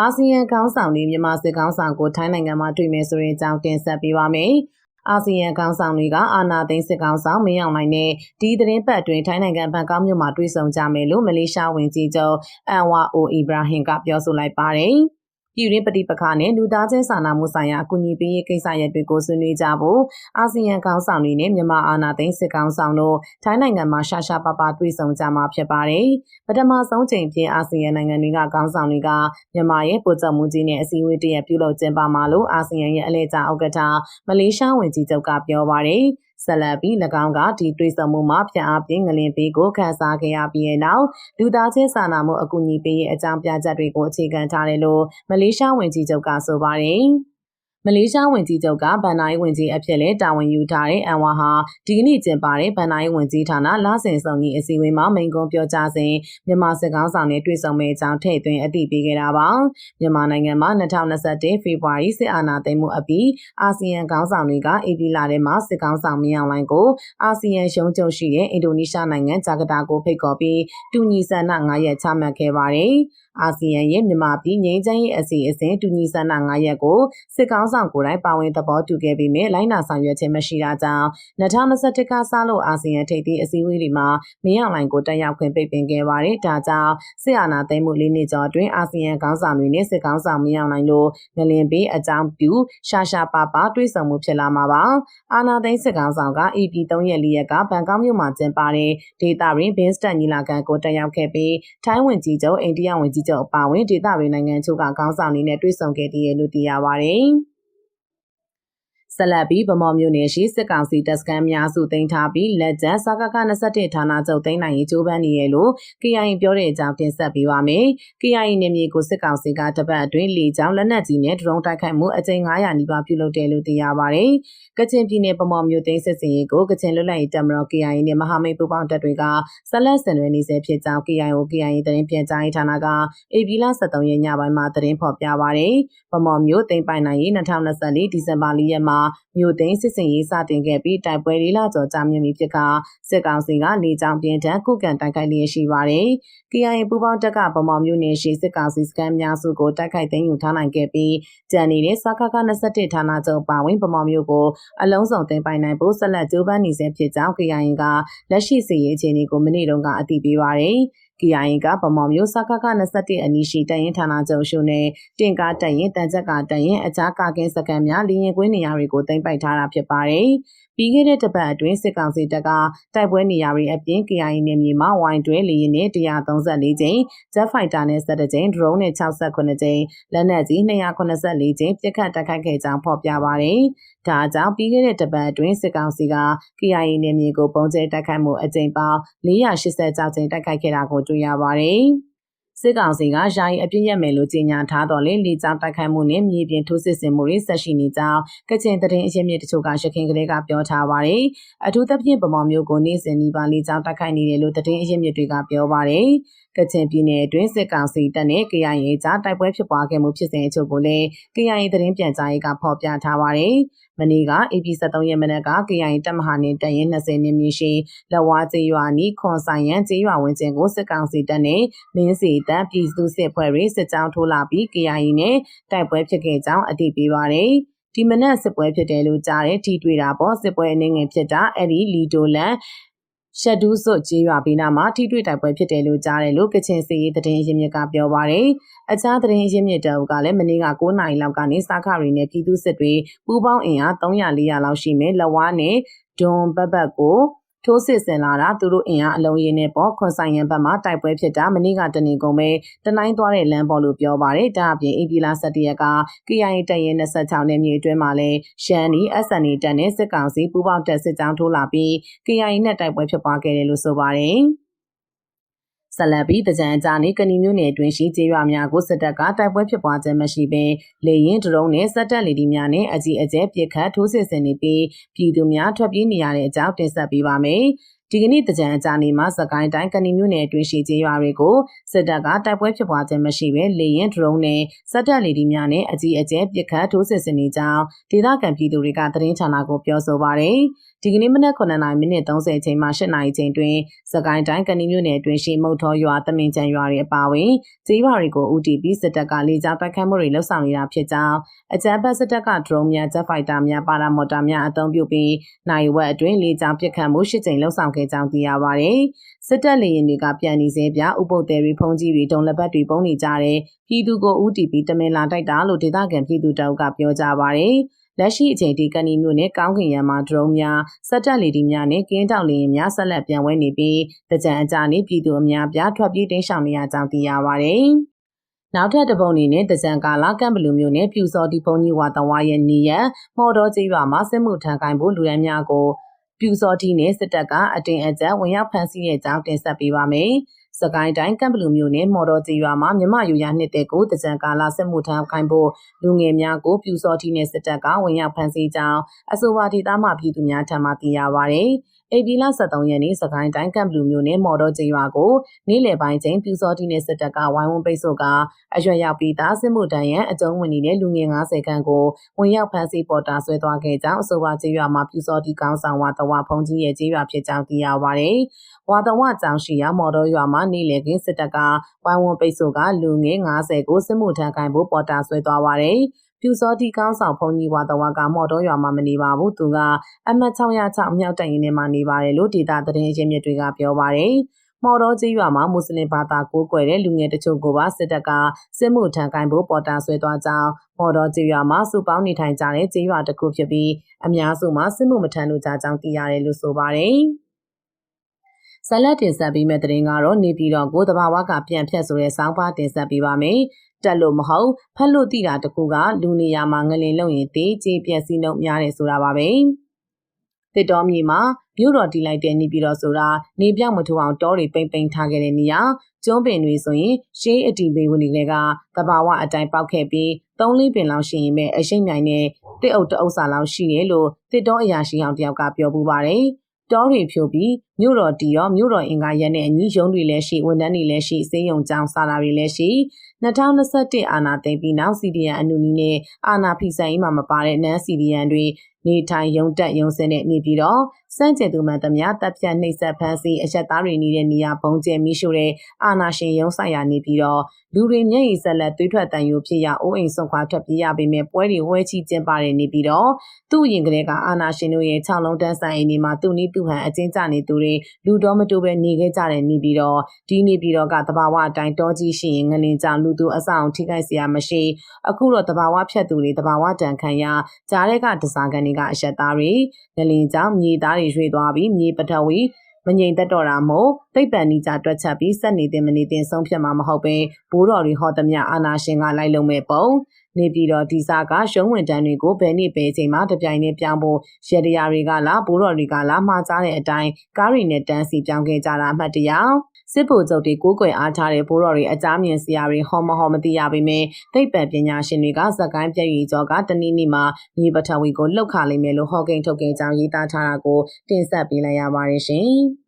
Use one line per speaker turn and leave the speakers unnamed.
အာဆီယံခေါင်းဆောင်တွေမြန်မာစစ်ခေါင်းဆောင်ကိုထိုင်းနိုင်ငံမှာတွေ့မယ်ဆိုတဲ့အကြောင်းတင်ဆက်ပေးပါမယ်။အာဆီယံခေါင်းဆောင်တွေကအာနာသိန်းစစ်ကောင်ဆောင်မင်းအောင်နိုင်နဲ့ဒီသတင်းပတ်တွင်ထိုင်းနိုင်ငံဘန်ကောက်မြို့မှာတွေ့ဆုံကြမယ်လို့မလေးရှားဝန်ကြီးချုပ်အန်ဝါအိုအီဘရာဟင်ကပြောဆိုလိုက်ပါတယ်။ ပြည်တွင်းပဋိပက္ခနဲ့လူသားချင်းစာနာမှုဆိုင်ရာအကူအညီပေးရေးကိစ္စရပ်တွေကိုဆွေးနွေးကြဖို့အာဆီယံကောင်ဆောင်တွေနဲ့မြန်မာအာဏာသိမ်းစစ်ကောင်ဆောင်တို့ထိုင်းနိုင်ငံမှာရှာရှာပါပါတွေ့ဆုံကြမှာဖြစ်ပါတယ်။ပထမဆုံးချိန်ဖြင့်အာဆီယံနိုင်ငံတွေကကောင်ဆောင်တွေကမြန်မာရဲ့ပို့ချမှုကြီးနဲ့အစည်းအဝေးတရပြုလုပ်ကျင်းပမှာလို့အာဆီယံရဲ့အလဲကျဥက္ကဋ္ဌမလေးရှားဝန်ကြီးချုပ်ကပြောပါတယ်။ ဆက်လက်ပြီး၎င်းကဒီတွေးဆမှုမှာပြန်အားဖြင့်ငလင်ပေးကိုခန်းစားခဲ့ရပြီးတဲ့နောက်လူသားချင်းစာနာမှုအကူအညီပေးရေးအကြောင်းပြချက်တွေကိုအခြေခံထားတယ်လို့မလေးရှားဝန်ကြီးချုပ်ကဆိုပါတယ်။ မလေးရှားဝန်ကြီးချုပ်ကဗန်နိုင်ဝန်ကြီးအဖြစ်လဲတာဝန်ယူထားတဲ့အန်ဝါဟာဒီကနေ့ကျင်းပတဲ့ဗန်နိုင်ဝန်ကြီးဌာနလဆင်ဆောင်ကြီးအစည်းအဝေးမှာမိန့်ခွန်းပြောကြားစဉ်မြန်မာစစ်ကောင်ဆောင်နဲ့တွေ့ဆုံမဲ့အကြောင်းထည့်သွင်းအသိပေးခဲ့တာပါမြန်မာနိုင်ငံမှာ2021ဖေဖော်ဝါရီစစ်အာဏာသိမ်းမှုအပြီးအာဆီယံခေါင်းဆောင်တွေကအေပီလာထဲမှာစစ်ကောင်ဆောင်မြောင်လိုင်းကိုအာဆီယံရှုံးချုပ်ရှိတဲ့အင်ဒိုနီးရှားနိုင်ငံဂျာကာတာကိုဖိတ်ခေါ်ပြီးတူညီဆန္ဒ9ရက်ချမှတ်ခဲ့ပါတယ်အာဆီယံရဲ့မြန်မာပြည်ငြိမ်းချမ်းရေးအစီအစဉ်တူညီဆန္ဒ9ရက်ကိုစစ်ကောင်ဆောင်ကိုယ်တိုင်ပါဝင်သဘောတူခဲ့ပြီးမြဲလိုင်းနာဆောင်ရွက်ခြင်းမရှိတာကြောင့်2021ကစလို့အာဆီယံထိပ်သီးအစည်းအဝေးတွေမှာမင်းအောင်လှိုင်ကိုတက်ရောက်ခွင့်ပိတ်ပင်ခဲ့ပါတယ်။ဒါကြောင့်စစ်အာဏာသိမ်းမှုလေးနှစ်ကျော်အတွင်းအာဆီယံခေါင်းဆောင်တွေနဲ့စစ်ခေါင်းဆောင်မင်းအောင်လှိုင်တို့ငလင်ပေးအကြောင်းပြုရှာရှာပါပါတွေ့ဆုံမှုဖြစ်လာမှာပါ။အာဏာသိမ်းစစ်ခေါင်းဆောင်က EP 3ရက်၄ရက်ကဘန်ကောက်မြို့မှာကျင်းပတဲ့ဒေတာရင်းဘင်းစတန်ညီလာခံကိုတက်ရောက်ခဲ့ပြီးထိုင်းဝင်ကြီးချုပ်အိန္ဒိယဝင်ကြီးချုပ်အပါအဝင်ဒေတာရင်းနိုင်ငံချို့ကခေါင်းဆောင်တွေနဲ့တွေ့ဆုံခဲ့တဲ့လို့သိရပါတယ်။ ဆက်လက်ပြီးဗမော်မြို့နယ်ရှိစစ်ကောင်စီတပ်စခန်းများစုတင်ထားပြီးလက်ကျန်စကက21ဌာနချုပ်သိမ်းနိုင်ရေးကြိုးပမ်းနေရလို့ KIA ပြောတဲ့အကြောင်းတင်ဆက်ပေးပါမယ်။ KIA နေမြေကိုစစ်ကောင်စီကတပတ်အတွင်းလေကြောင်းလက်နက်ကြီးနဲ့ဒရုန်းတိုက်ခိုက်မှုအကြိမ်900နီးပါးပြုလုပ်တယ်လို့သိရပါတယ်။ကချင်ပြည်နယ်ဗမော်မြို့သိမ်းစစ်စင်ရေးကိုကချင်လွတ်လပ်ရေးတပ်မတော် KIA နဲ့မဟာမိတ်ပူးပေါင်းတပ်တွေကဆက်လက်ဆင်နွှဲနေစေဖြစ်ကြောင်း KIO KIA သတင်းပြန်ကြားရေးဌာနကဧပြီလ23ရက်ညပိုင်းမှာသတင်းဖော်ပြပါတယ်။ဗမော်မြို့သိမ်းပိုင်နိုင်ရေး2024ဒီဇင်ဘာလရက်မှာမြို့သိမ်းစစ်စင်ရေးစတင်ခဲ့ပြီးတိုက်ပွဲလေးလကျော်ကြာမြင့်ပြီဖြစ်ကစစ်ကောင်စီကလေကြောင်းပြင်းထန်ကုကန်တိုက်ခိုက်လျက်ရှိပါတယ်။ KIA ပူပေါင်းတပ်ကဗမာမြို့နယ်ရှိစစ်ကောင်စီစခန်းများစုကိုတိုက်ခိုက်သိမ်းယူထားနိုင်ခဲ့ပြီးကြံနေတဲ့စခခ21ဌာနချုပ်ပါဝင်ဗမာမြို့ကိုအလုံးစုံသိမ်းပိုင်နိုင်ဖို့ဆက်လက်ကြိုးပမ်းနေဆဲဖြစ်ကြောင်း KIA ကလက်ရှိစစ်ရေးအခြေအနေကိုမနေ့တုန်းကအတည်ပြုပါတယ်။ KIA ကဗမော်မျိုးစကက21အနီးရှိတရင်ဌာနချုပ်ရှုနဲ့တင်ကားတရင်တန်ချက်ကတရင်အခြားကာကင်းစကန်များလီရင်ကွင်းနေရာတွေကိုတင်ပိုက်ထားတာဖြစ်ပါတယ်။ ပြီးခဲ့တဲ့တပတ်အတွင်းစစ်ကောင်စီတပ်ကတိုက်ပွဲနေရာတွေအပြင် KIA နယ်မြေမှာဝိုင်းတွဲလီရင်နဲ့134ကြိမ် Jet Fighter နဲ့17ကြိမ် Drone နဲ့68ကြိမ် လက်နက်ကြီး284ကြိမ်ပစ်ခတ်တိုက်ခိုက်ခဲ့ကြောင်းဖော်ပြပါတယ်။ဒါကြောင့်ပြီးခဲ့တဲ့တပတ်အတွင်းစစ်ကောင်စီက KIA နယ်မြေကိုပုံကျဲတိုက်ခိုက်မှုအကြိမ်ပေါင်း486ကြိမ်တိုက်ခိုက်ခဲ့တာကိုတွေ့ရပါတယ်။ စစ်ကောင်စီကယာယီအပြစ်ရမယ်လို့ကြေညာထားတော်လဲလေကြောင်းတိုက်ခိုက်မှုနဲ့မြေပြင်ထိုးစစ်ဆင်မှုတွေဆက်ရှိနေကြောင်းကချင်သတင်းအရင်းမြစ်တချို့ကရခိုင်ကလေးကပြောထားပါတယ်။အထူးသဖြင့်ဗမာမျိုးကိုနေ့စဉ်ဒီပါလေကြောင်းတိုက်ခိုက်နေတယ်လို့သတင်းအရင်းမြစ်တွေကပြောပါတယ်။ကချင်ပြည်နယ်အတွင်းစစ်ကောင်စီတပ်နဲ့ KIA ကြားတိုက်ပွဲဖြစ်ပွားခဲ့မှုဖြစ်စဉ်အချို့ကိုလည်း KIA သတင်းပြန်ကြားရေးကဖော်ပြထားပါတယ်။ မနေ့က AP 73ရက်မနက်က KIA တပ်မဟာနဲ့တပ်ရင်း20နှစ်မြေရှိလက်ဝါးကျေးရွာနီးခွန်ဆိုင်ရန်ကျေးရွာဝင်းကျင်ကိုစစ်ကောင်စီတပ်နဲ့မင်းစီတပ်ပြည်သူစစ်ဖွဲ့တွေစစ်ကြောင်းထိုးလာပြီး KIA နဲ့တိုက်ပွဲဖြစ်ခဲ့ကြောင်းအတည်ပြုပါတယ်။ဒီမနက်စစ်ပွဲဖြစ်တယ်လို့ကြားတဲ့ထိတွေ့တာပေါ့စစ်ပွဲအနေငယ်ဖြစ်တာအဲ့ဒီလီတိုလန် ရှက်ဒူးစွတ်ကျေးရွာဘေးနားမှာထိတွေ့တိုက်ပွဲဖြစ်တယ်လို့ကြားတယ်လို့ကချင်စီရေးသတင်းရင်းမြစ်ကပြောပါရယ်အခြားသတင်းရင်းမြစ်တောက်ကလည်းမနေ့က9နာရီလောက်ကနေစားခရီနဲ့ပြည်သူစစ်တွေပူးပေါင်းအင်အား300 400လောက်ရှိမယ်လက်ဝါးနဲ့ဒွန်ဘတ်ဘတ်ကို ထိုးစစ်ဆင်လာတာသူတို့အင်အားအလုံးရင်းနဲ့ပေါ့ခွန်ဆိုင်ရန်ဘက်မှတိုက်ပွဲဖြစ်တာမနေ့ကတနေကုန်ပဲတနိုင်းသွားတဲ့လမ်းပေါ်လို့ပြောပါတယ်ဒါအပြင်အေပီလာ17ရက်က KIA တပ်ရင်း26နယ်မြေအတွင်းမှာလဲရှမ်းနီ SNA တပ်နဲ့စစ်ကောင်စီပူးပေါင်းတပ်စစ်ကြောင်းထိုးလာပြီး KIA နဲ့တိုက်ပွဲဖြစ်ပွားခဲ့တယ်လို့ဆိုပါတယ် ဆက်လက်ပြီးတကြံကြာနေကဏီမျိုးနယ်အတွင်းရှိကျေးရွာများကိုစစ်တပ်ကတိုက်ပွဲဖြစ်ပွားခြင်းမရှိဘဲလေရင်ဒရုန်းနဲ့စက်တက်လီဒီများနဲ့အကြီးအကျယ်ပစ်ခတ်ထိုးစစ်ဆင်နေပြီးပြည်သူများထွက်ပြေးနေရတဲ့အကြောင်းတင်ဆက်ပေးပါမယ် ဒီကနေ့တကြံအကြနေမှာစကိုင်းတိုင်းကဏီမြို့နယ်အတွင်းရှိကျေးရွာတွေကိုစစ်တပ်ကတိုက်ပွဲဖြစ်ပွားခြင်းမရှိဘဲလေရင်ဒရုန်းနဲ့စက်တပ်လေဒီများနဲ့အကြီးအကျယ်ပစ်ခတ်ထိုးစစ်ဆင်နေကြောင်းဒေသခံပြည်သူတွေကသတင်းဌာနကိုပြောဆိုပါရယ်ဒီကနေ့မနက်9:30မိနစ်30ချိန်မှ8:00နာရီချိန်တွင်စကိုင်းတိုင်းကဏီမြို့နယ်အတွင်းရှိမုတ်ထောရွာတမင်ချံရွာတွေအပါအဝင်ကျေးရွာတွေကိုဦးတည်ပြီးစစ်တပ်ကလေကြောင်းတိုက်ခိုက်မှုတွေလှုပ်ဆောင်နေတာဖြစ်ကြောင်းအကြမ်းဖက်စစ်တပ်ကဒရုန်းများဂျက်ဖိုက်တာများပါရာမော်တာများအသုံးပြုပြီးနိုင်ဝက်အတွင်းလေကြောင်းပစ်ခတ်မှု၈ကြိမ်လှုပ်ဆောင်ခဲ့ကြောင်းသိရပါတယ်။စစ်တပ်လေယာဉ်တွေကပြန်နေစေပြဥပုပ်တယ်တွေဖုံးကြီးတွေဒုံလက်ပတ်တွေပုံနေကြတဲ့ပြည်သူကိုဦးတည်ပြီးတမင်လာတိုက်တာလို့ဒေသခံပြည်သူတအုပ်ကပြောကြပါတယ်။လက်ရှိအချိန်ထိကဏီမျိုးနဲ့ကောင်းကင်ရံမှာဒရုန်းများစက်တက်လီဒီများနဲ့ကင်းတောက်လီရင်များဆက်လက်ပြန်ဝဲနေပြီးတကြံအကြနေပြည်သူအများပြားထွက်ပြေးတိမ်းရှောင်နေရကြောင်းသိရပါတယ်။နောက်ထပ်တပုံအနေနဲ့တကြံကာလာကံဘလူမျိုးနဲ့ပြူစော်ဒီဖုန်ကြီးဝါတဝါရဲ့နေရမော်တော်ကြီးရွာမှာစစ်မှုထမ်းကိုင်ဖို့လူရန်များကို ပြူစော်တီနဲ့စစ်တပ်ကအတင်အကျပ်ဝင်ရောက်ဖမ်းဆီးတဲ့ကြောင်းတင်ဆက်ပေးပါမယ်။စကိုင်းတိုင်းကံပလူမျိုးနဲ့မော်တော်ကြီးရွာမှာမြမယူရနှစ်တဲ့ကိုတကြံကာလာစစ်မှုထမ်းခိုင်းဖို့လူငယ်များကိုပြူစော်တီနဲ့စစ်တပ်ကဝင်ရောက်ဖမ်းဆီးကြောင်းအဆိုပါဒေသမှပြည်သူများထံမှသိရပါဗျ။အေပီလာ73ရက်နေ့စကိုင်းတိုင်းကံပလူမျိုးနဲ့မော်တော်ကျေးရွာကိုနေ့လယ်ပိုင်းချိန်ပြူစောတိနဲ့စစ်တပ်ကဝိုင်းဝန်းပိတ်ဆို့ကအရွယ်ရောက်ပြီးသားစစ်မှုတန်းရန်အကြုံဝင်နေတဲ့လူငယ်90ခန့်ကိုဝင်ရောက်ဖမ်းဆီးပေါ်တာဆွဲသွားခဲ့ကြောင်းအဆိုပါကျေးရွာမှာပြူစောတိကောင်းဆောင်ဝါတဝဖုန်ကြီးရဲ့ကျေးရွာဖြစ်ကြောင်းသိရပါဗျ။ဝါတဝကြောင်ရှိရာမော်တော်ရွာမှာနေ့လယ်ကင်းစစ်တပ်ကဝိုင်းဝန်းပိတ်ဆို့ကလူငယ်90ကိုစစ်မှုထမ်းခိုင်းဖို့ပေါ်တာဆွဲသွားပါတယ်။ ပြူစောတိကောင်းဆောင်ဖုန်ကြီးဝါတဝါကမော်တော်ရွာမှာမနေပါဘူးသူကအမှတ်606အမြောက်တိုင်ရင်ထဲမှာနေပါတယ်လို့ဒေတာသတင်းရင်းမြစ်တွေကပြောပါတယ်မော်တော်ကြီးရွာမှာမွတ်စလင်ဘာသာကိုးကွယ်တဲ့လူငယ်တချို့ကိုပါစစ်တပ်ကစစ်မှုထမ်းကိုင်းဖို့ပေါ်တာဆွဲသွားကြောင်းမော်တော်ကြီးရွာမှာစုပေါင်းနေထိုင်ကြတဲ့ကြီးရွာတစ်ခုဖြစ်ပြီးအများစုမှာစစ်မှုမထမ်းလို့ကြကြောင်းသိရတယ်လို့ဆိုပါတယ်ဇလက်တင်ဆက်ပြီးမဲ့တဲ့ရင်ကတော့နေပြည်တော်ကိုတဘာဝကပြန်ဖြတ်ဆိုတဲ့စောင်းပါတင်ဆက်ပေးပါမယ် တက်လို့မဟုတ်ဖက်လို့တိတာတကူကလူနေရာမှာငလင်လုံရင်တေးကြေးပြက်စီးနှုတ်များတယ်ဆိုတာပါပဲတစ်တော်မြေမှာမြို့တော်တီလိုက်တဲ့နေပြည်တော်ဆိုတာနေပြောက်မထူအောင်တောတွေပိမ့်ပိမ့်ထားခဲ့တဲ့နေရာကျွန်းပင်တွေဆိုရင်ရှေးအတီဘေးဝင်တွေကတဘာဝအတိုင်းပေါက်ခဲ့ပြီးသုံးလေးပင်လောက်ရှိရင်ပဲအရှိန်မြိုင်နဲ့တစ်အုပ်တအုပ်စာလောက်ရှိတယ်လို့တစ်တော်အရာရှိအောင်တယောက်ကပြောပူပါတယ်တောတွေဖြိုပြီးမြို့တော်တီရောမြို့တော်အင်္ဂါရက်နဲ့အညီရုံးတွေလည်းရှိဝန်ထမ်းတွေလည်းရှိစေယုံကြောင်စာလာတွေလည်းရှိ 2021အာနာသိမ့်ပြီးနောက်စီဒီယန်အနုနီနဲ့အာနာဖီဆိုင်မှာမပါတဲ့နန်းစီဒီယန်တွေနေထိုင်ရုံတက်ရုံစင်းနဲ့နေပြီးတော့စန့်ကျင်သူမှန်သမျှတပ်ဖြတ်နှိပ်စက်ဖမ်းဆီးအရက်သားတွေနေတဲ့နေရာပုံကျဲမိရှုတဲ့အာနာရှင်ရုံဆိုင်ရာနေပြီးတော့ လူတွေမျက်ရည်ဆက်လက်သွေးထွက်တန်ယိုဖြစ်ရအိုးအိမ်ဆုံးခွာထွက်ပြေးရပေမဲ့ပွဲတွေဝဲချီကျင်းပတဲ့နေပြီးတော့သူ့ရင်ကလေးကအာနာရှင်တို့ရဲ့ခြောက်လုံးတန်းဆိုင်အိမ်ဒီမှာသူ့နီးသူ့ဟန်အချင်းကျနေသူတွေလူတော်မတူပဲနေခဲ့ကြတဲ့နေပြီးတော့ဒီနေပြီးတော့ကတဘာဝအတိုင်းတောကြီးရှိရင်ငလင်ကြလူသူအဆောင်ထိခိုက်စရာမရှိအခုတော့တဘာဝဖြတ်သူတွေတဘာဝတန်ခံရကြားတဲ့ကဒစာကန်တွေကအရက်သားတွေငလင်ကြမြေသားတွေရွှေ့သွားပြီးမြေပထဝီ မငြိမ်သက်တော့တာမို့သိပ္ပံနိကြတွက်ချက်ပြီးစက်နေတဲ့မနေတဲ့ဆုံးဖြတ်မှာမဟုတ်ပဲဘိုးတော်တွေဟောသမျှအာနာရှင်ကလိုက်လုံမဲ့ပုံ နေပြီးတော့ဒီစားကရုံးဝင်တန်းတွေကိုဘယ်နှစ်ပဲချိန်မှာတပြိုင်နဲ့ပြောင်းဖို့ရေတရာတွေကလားဘိုးတော်တွေကလားမှားကြတဲ့အတိုင်းကားရီနဲ့တန်းစီပြောင်းခဲ့ကြတာအမှတ်တရစစ်ဗိုလ်ချုပ်တွေကိုးကွယ်အားထားတဲ့ဘိုးတော်တွေအကြမ်းမြင်စရာတွေဟောမဟောမသိရပေမဲ့သိပ္ပံပညာရှင်တွေကဇက်ကိုင်းပြည့်ရည်ကျော်ကတနည်းနည်းမှာမြေပထဝီကိုလှုပ်ခါလိမ့်မယ်လို့ဟောကိန်းထုတ်ခဲ့ကြောင်းရေးသားထားတာကိုတင်ဆက်ပေးလိုက်ရပါတယ်ရှင်။